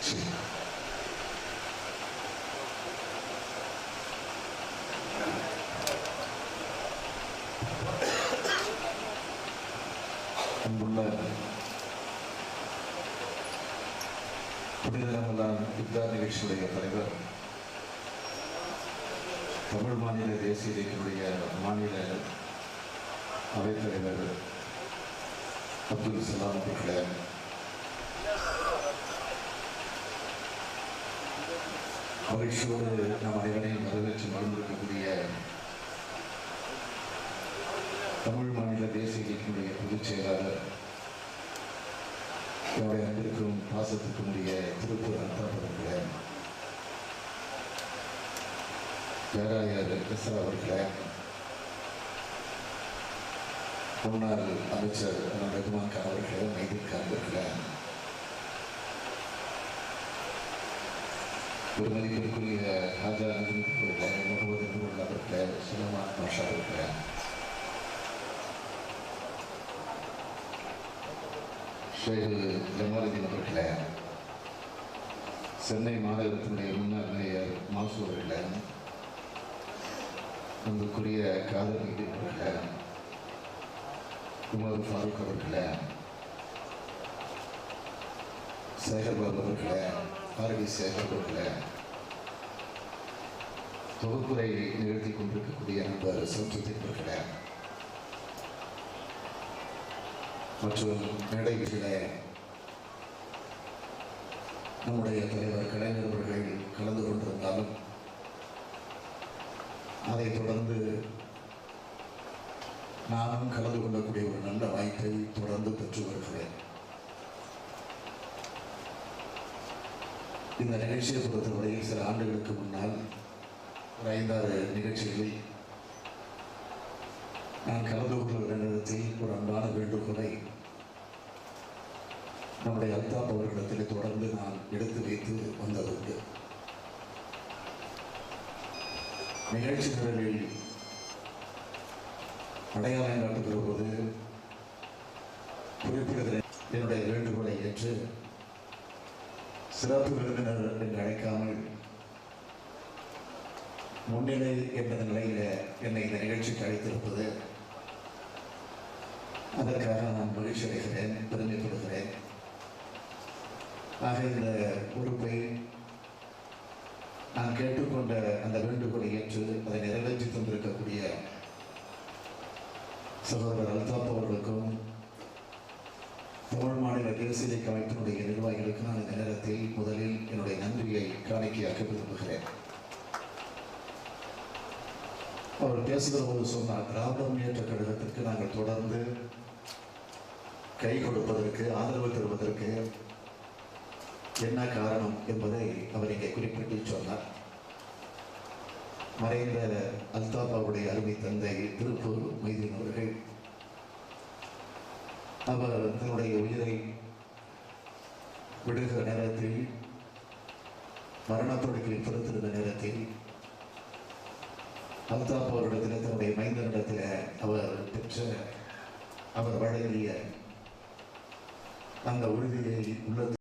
சரி. அன்புள்ள புனித ரமலான் நிகழ்ச்சியுடைய தலைவர் தமிழ் மாநில தேசிய இயக்கத்தினுடைய மாநில அவைத்தலைவர் அப்துல் சலாம் அவர்களே மகிழ்ச்சியோடு நாம் அனைவரையும் வரவேற்று மறந்திருக்கக்கூடிய தமிழ் மாநில தேசிய இயக்கத்தினுடைய பொதுச் செயலாளர் என்னுடைய அன்பிற்கும் பாசத்துக்கும் உரிய திருப்பூர் அனுப்பப்படுகிற பேராயர் எஸ்ரா அவர்களே முன்னாள் அமைச்சர் ரகுமான் கான் அவர்களே மைதீன் கான் அவர்களே பெருமதிப்பிற்குரிய ஹாஜா நதின் அவர்களே முகமது நூல் அவர்களே சுலமான் மாஷா அவர்களே ஷேகு ஜமாலுதீன் அவர்களே சென்னை மாநகரத்தினுடைய முன்னாள் மேயர் மாசு அவர்களே அன்புக்குரிய காதல் நீதி அவர்களே உமர் ஃபாரூக் அவர்களே சேகர்பாபு அவர்களே ஆர்வி சேகர் தொகுப்புரை நிகழ்த்தி கொண்டிருக்கக்கூடிய நண்பர் சம்சுதீன் மற்றும் நடைபெற நம்முடைய தலைவர் கலைஞர் அவர்கள் கலந்து கொண்டிருந்தாலும் அதைத் தொடர்ந்து நானும் கலந்து கொள்ளக்கூடிய ஒரு நல்ல வாய்ப்பை தொடர்ந்து பெற்று வருகிறேன். இந்த நிகழ்ச்சியை பொறுத்தவரையில் சில ஆண்டுகளுக்கு முன்னால் ஒரு ஐந்தாறு நிகழ்ச்சிகளில் நான் கலந்து கொள்ள நேரத்தில் ஒரு அன்பான வேண்டுகோளை நம்முடைய அல்தாப் அவர்களிடத்தில் தொடர்ந்து நான் எடுத்து வைத்து வந்ததுண்டு. நிகழ்ச்சி நிரலில் அடையாளம் காட்டுகிற போது குறிப்பிடுகிற என்னுடைய வேண்டுகோளை ஏற்று சிறப்பு விருந்தினர் என்று அழைக்காமல் முன்னிலை என்ற நிலையில என்னை இந்த நிகழ்ச்சிக்கு அழைத்திருப்பது அதற்காக நான் மகிழ்ச்சி அடைகிறேன் பெருமைப்படுகிறேன். ஆக இந்த பொறுப்பை நான் கேட்டுக்கொண்ட அந்த வேண்டுகோளை ஏற்று அதை நிறைவேற்றி தந்திருக்கக்கூடிய சகோதரர் அல்தாப் அவர்களுக்கும் தமிழ் மாநில தேசிய இயக்க அமைப்பினுடைய நிர்வாகிகளுக்கு நான் இந்த நேரத்தில் முதலில் என்னுடைய நன்றியை காணிக்கையாக்க விரும்புகிறேன் அவர் பேசுகிற போது சொன்னார் திராவிட முன்னேற்ற கழகத்திற்கு நாங்கள் தொடர்ந்து கை கொடுப்பதற்கு ஆதரவு தருவதற்கு என்ன காரணம் என்பதை அவர் இங்கே குறிப்பிட்டு சொன்னார் மறைந்த அல்தாபாவுடைய அருமை தந்தை திருப்பூர் மைதீன் அவர்கள் அவர் தன்னுடைய உயிரை விடுகிற நேரத்தில் மரணப்படுக்கையில் பொறுத்திருந்த நேரத்தில் அல்தாப் அவரிடத்தில் தன்னுடைய மைந்தனிடத்தில் அவர் பெற்ற அவர் வழங்கிய அந்த உறுதியை உள்ளது